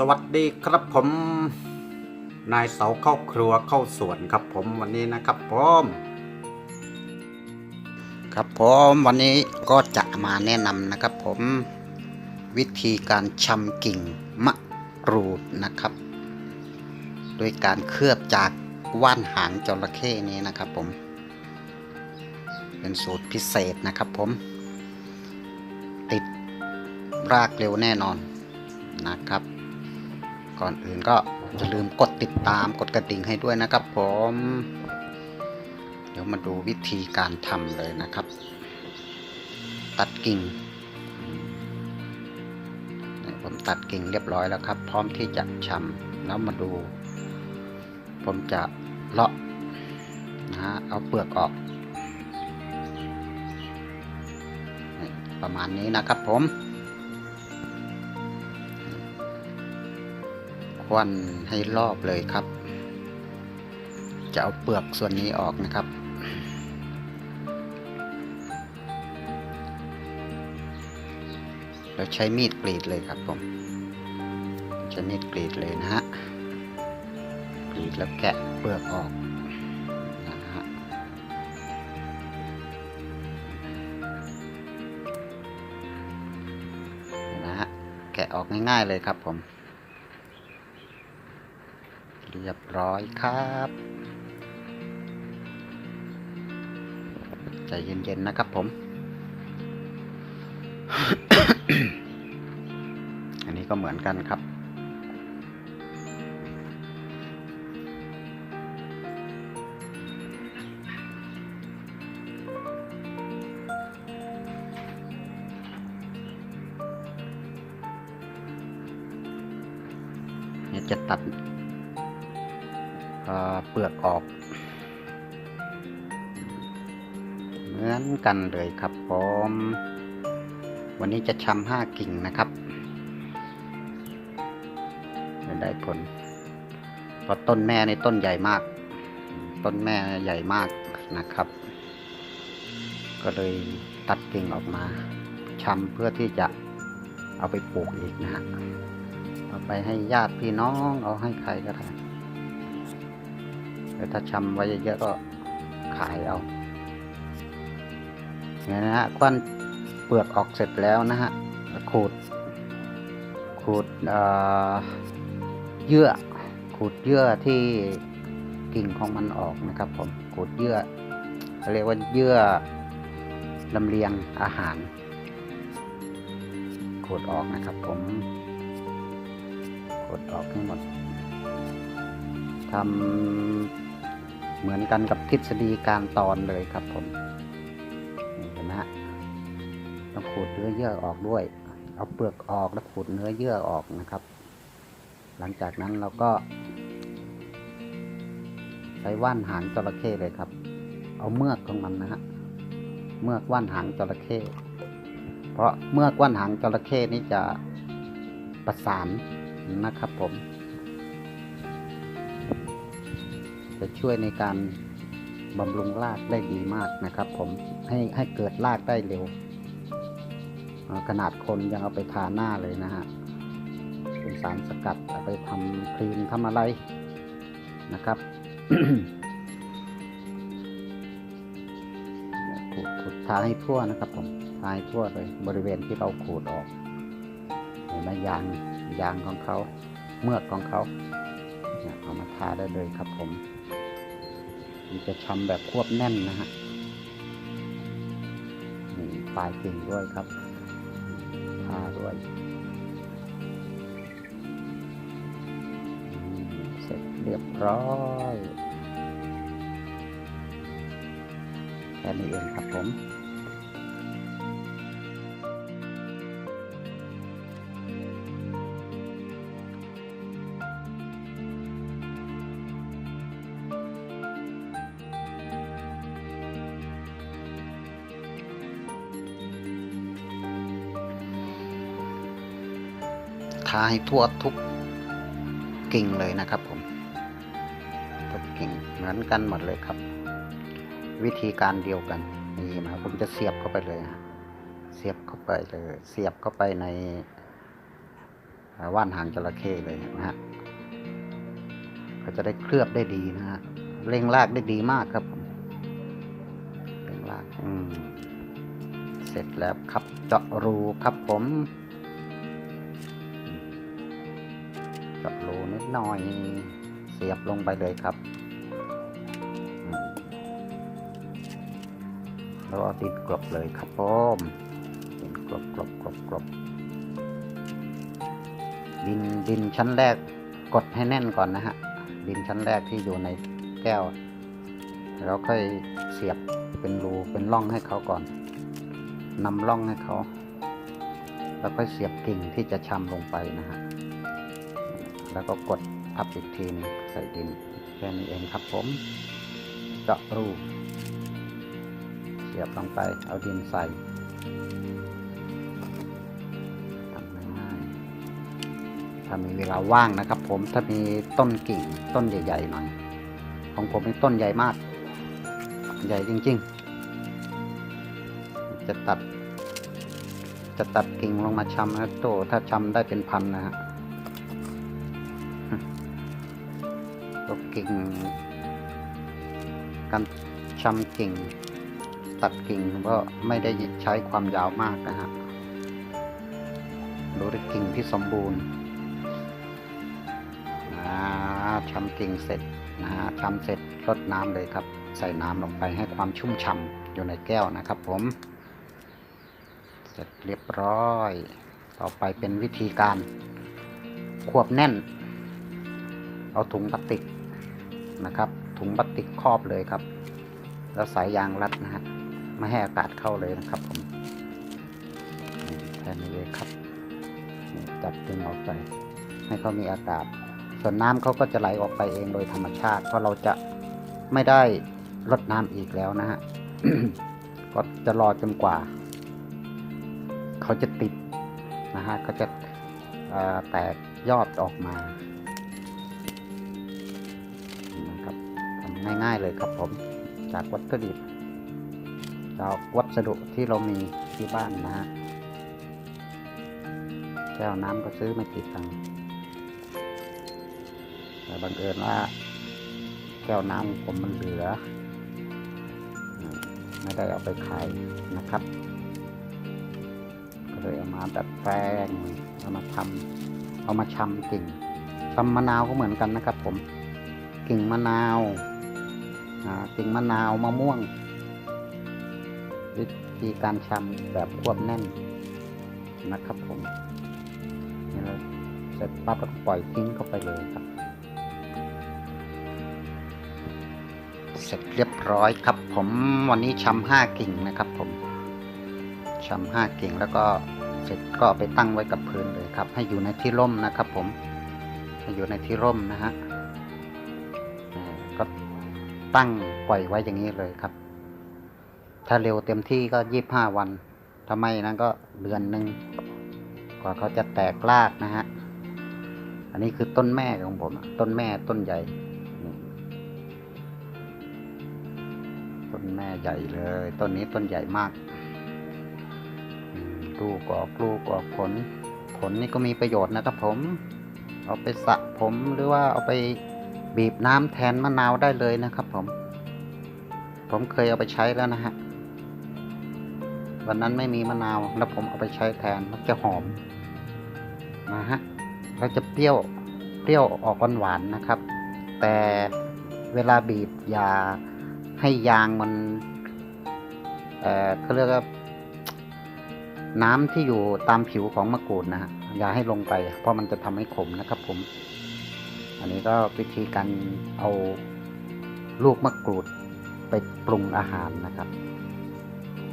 สวัสดีครับผม นายเสาเข้าครัวเข้าสวนครับผมวันนี้นะครับผมครับผมวันนี้ก็จะมาแนะนำนะครับผม วิธีการชำกิ่งมะกรูดนะครับ โดยการเคลือบจากว่านหางจระเข้นี้นะครับผม เป็นสูตรพิเศษนะครับผม ติดรากเร็วแน่นอนนะครับ ก่อนอื่นก็อย่าลืมกดติดตามกดกระดิ่งให้ด้วยนะครับผม เดี๋ยวมาดูวิธีการทำเลยนะครับ ตัดกิ่งผมตัดกิ่งเรียบร้อยแล้วครับ พร้อมที่จะชำแล้วมาดู ผมจะเลาะนะฮะเอาเปลือกออก ประมาณนี้นะครับผม ควันให้รอบเลยครับ จะเอาเปลือกส่วนนี้ออกนะครับแล้วใช้มีดกรีดเลยครับผม ใช้มีดกรีดเลยนะฮะ กรีดแล้วแกะเปลือกออกนะฮะแกะออกง่ายๆเลยครับผม รียบร้อยครับ ใจเย็นๆนะครับผม อันนี้ก็เหมือนกันครับจะตัด เปลือกออก เหมือนกันเลยครับผมวันนี้จะชำห้ากิ่งนะครับจะได้ผลเพราะต้นแม่ในต้นใหญ่มาก ต้นแม่ใหญ่มากนะครับ ก็เลยตัดกิ่งออกมาชำเพื่อที่จะเอาไปปลูกอีกนะฮะเอาไปให้ญาติพี่น้องเอาให้ใครก็ได้ แต่ถ้าชำไว้เยอะๆก็ขายเอาเนี่ยนะฮะควันเปลือกออกเสร็จแล้วนะฮะขูดขูดเอ่อเยื่อขูดเยื่อที่กิ่งของมันออกนะครับผมขูดเยื่อเขาเรียกว่าเยื่อลำเลียงอาหารขูดออกนะครับผมขูดออกให้หมด ทำเหมือนกันกับทฤษฎีการตอนเลยครับผมนี่เห็นไหมฮะต้องขูดเนื้อเยื่อออกด้วย เอาเปลือกออกแล้วขูดเนื้อเยื่อออกนะครับ หลังจากนั้นเราก็ใช้ว่านหางจระเข้เลยครับ เอาเมือกของมันนะฮะ เมือกว่านหางจระเข้ เพราะเมือกว่านหางจระเข้นี้จะประสานนะครับผม จะช่วยในการบำรุงรากได้ดีมากนะครับ ผมให้ให้เกิดรากได้เร็ว ขนาดคนยังเอาไปทาหน้าเลยนะฮะเป็นสารสกัดเอาไปทำครีมทำอะไรนะครับขูดขูดทาให้ทั่วนะครับผมทาให้ทั่วเลยบริเวณที่เราขูดออกเห็นไหมยางยางของเขาเมือกของเขาเอามาทาได้เลยครับผม มันจะชำแบบควบแน่นนะฮะนี่ปลายกิ่งด้วยครับทาด้วยเสร็จเรียบร้อยแค่นี้เองครับผมาให้ทั่วทุกกิ่งเลยนะครับผมทุกกิ่งเหมือนกันหมดเลยครับ วิธีการเดียวกันนี่นะผมจะเสียบเข้าไปเลย เสียบเข้าไปเลย เสียบเข้าไปในว่านหางจระเข้เลยนะฮะเขาจะได้เคลือบได้ดีนะฮะเร่งรากได้ดีมากครับผมเร่งรากอืมเสร็จแล้วครับเจาะรูครับผม เจาะรูนิดหน่อย เสียบลงไปเลยครับแล้วเอาดินกลบเลยครับผมดินกลบกลบกลบกลบดินดินชั้นแรกกดให้แน่นก่อนนะฮะ ดินชั้นแรกที่อยู่ในแก้ว แล้วค่อยเสียบเป็นรูเป็นร่องให้เขาก่อนนำร่องให้เขา แล้วค่อยเสียบกิ่งที่จะชำลงไปนะฮะ แล้วก็กดทับอีกทีนึงใส่ดินแค่นี้เองครับผม เจาะรูเสียบลงไปเอาดินใส่ทำง่ายๆถ้ามีเวลาว่างนะครับ ผมถ้ามีต้นกิ่งต้นใหญ่ๆหน่อย ของผมเป็นต้นใหญ่มาก ใหญ่จริงๆ จะตัดจะตัดกิ่งลงมาชำนะโตถ้าชำได้เป็นพันนะฮะ ตัวกิ่งการชำกิ่ง ตัดกิ่งก็ไม่ได้ใช้ความยาวมากนะฮะดูได้กิ่งที่สมบูรณ์อ่าชำกิ่งเสร็จนะฮะชำเสร็จรดน้ำเลยครับ ใส่น้ำลงไปให้ความชุ่มฉ่ำอยู่ในแก้วนะครับผม เสร็จเรียบร้อย ต่อไปเป็นวิธีการ ควบแน่น เอาถุงพลาสติก นะครับ ถุงพลาสติกครอบเลยครับ แล้วสายยางรัดนะฮะไม่ให้อากาศเข้าเลยนะครับผมแค่นี้เลยครับจับดึงออกไป ให้เขามีอากาศ ส่วนน้ำเขาก็จะไหลออกไปเองโดยธรรมชาติ เพราะเราจะไม่ได้รดน้ำอีกแล้วนะฮะก็จะรอจนกว่า เขาจะติดนะฮะเขาจะแตกยอดออกมา ง่ายๆเลยครับผม จากวัตถุดิบจากวัสดุที่เรามีที่บ้านนะฮะแก้วน้ำก็ซื้อไม่กี่ตังค์แต่บังเอิญว่า แก้วน้ำผมมันเหลือ ไม่ได้เอาไปขายนะครับ ก็เลยเอามาดัดแปลงเอามาทำเอามาชำกิ่งชำมะนาวก็เหมือนกันนะครับผมกิ่งมะนาว อ่ากิ่งมะนาวมะม่วง วิธีการชำแบบควบแน่นนะครับผมนี่เลยเสร็จปั๊บแล้วก็ปล่อยทิ้งเข้าไปเลยครับ เสร็จเรียบร้อยครับ ผมวันนี้ชำห้ากิ่งนะครับผมชำห้ากิ่งแล้วก็เสร็จก็ไปตั้งไว้กับพื้นเลยครับ ให้อยู่ในที่ร่มนะครับผม ให้อยู่ในที่ร่มนะฮะ ตั้งปล่อยไว้อย่างนี้เลยครับ ถ้าเร็วเต็มที่ก็ยี่บห้าวันถ้าไม่นั้นก็เดือนหนึ่งกว่าเขาจะแตกรากนะฮะ อันนี้คือต้นแม่ของผม ต้นแม่ต้นใหญ่ ต้นแม่ใหญ่เลย ต้นนี้ต้นใหญ่มากลูกออกลูกออกผล ผลนี่ก็มีประโยชน์นะครับผม เอาไปสระผมหรือว่าเอาไป บีบน้ำแทนมะนาวได้เลยนะครับผม ผมเคยเอาไปใช้แล้วนะฮะ วันนั้นไม่มีมะนาวแล้วผมเอาไปใช้แทนมันจะหอมนะฮะแล้วจะเปรี้ยวเปรี้ยวออกหวานๆนะครับ แต่เวลาบีบอย่าให้ยางมันเอ่อเขาเรียกว่าน้ำที่อยู่ตามผิวของมะกรูดนะฮะอย่าให้ลงไป เพราะมันจะทำให้ขมนะครับผม อันนี้ก็วิธีการเอาลูกมะกรูดไปปรุงอาหารนะครับ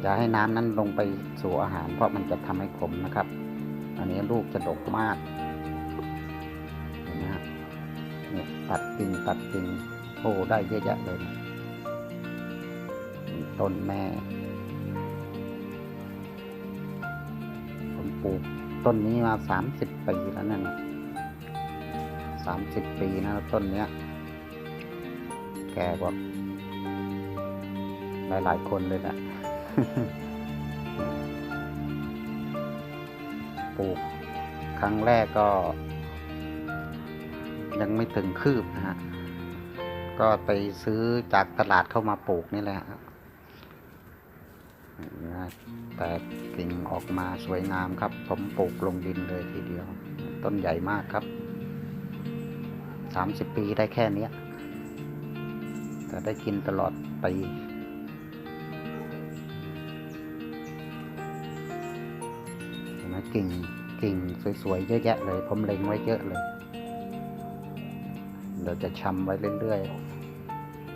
อย่าให้น้ำนั้นลงไปสู่อาหาร เพราะมันจะทำให้ขมนะครับ อันนี้ลูกจะดกมากเห็นไหมฮะเนี่ยตัดกิ่งตัดกิ่งโอ้ได้เยอะแยะเลยนะต้นแม่ผมปลูกต้นนี้มาสามสิบปีแล้วนั่นะ สามสิบปีนะต้นเนี้ย แก่กว่าหลายๆคนเลยนะปลูกครั้งแรกก็ ยังไม่ถึงคืบนะฮะ ก็ไปซื้อจากตลาดเข้ามาปลูกนี่แหละฮะนะแต่กิ่งออกมาสวยงามครับ ผมปลูกลงดินเลยทีเดียว ต้นใหญ่มากครับ สามสิบปีได้แค่นี้แต่ได้กินตลอดปีเห็นไหมกิ่งกิ่งสวยๆ เยอะแยะเลย ผมเล็งไว้เยอะเลยเดี๋ยวจะชำไว้เรื่อย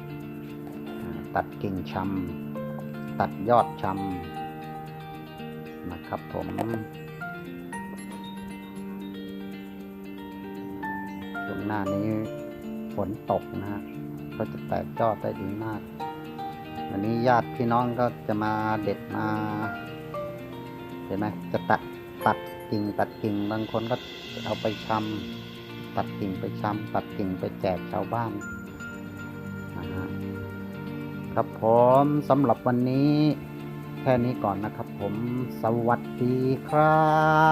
ๆ ตัดกิ่งชำตัดยอดชำนะครับผม หน้านี้ฝนตกนะฮะก็จะแตกยอดได้ดีมาก วันนี้ญาติพี่น้องก็จะมาเด็ดมา เห็นไหมจะตัดตัดกิ่งตัดกิ่งบางคนก็เอาไปชำตัดกิ่งไปชำตัดกิ่งไปแจกชาวบ้านนะฮะครับผมสำหรับวันนี้แค่นี้ก่อนนะครับผมสวัสดีครั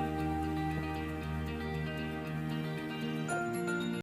บ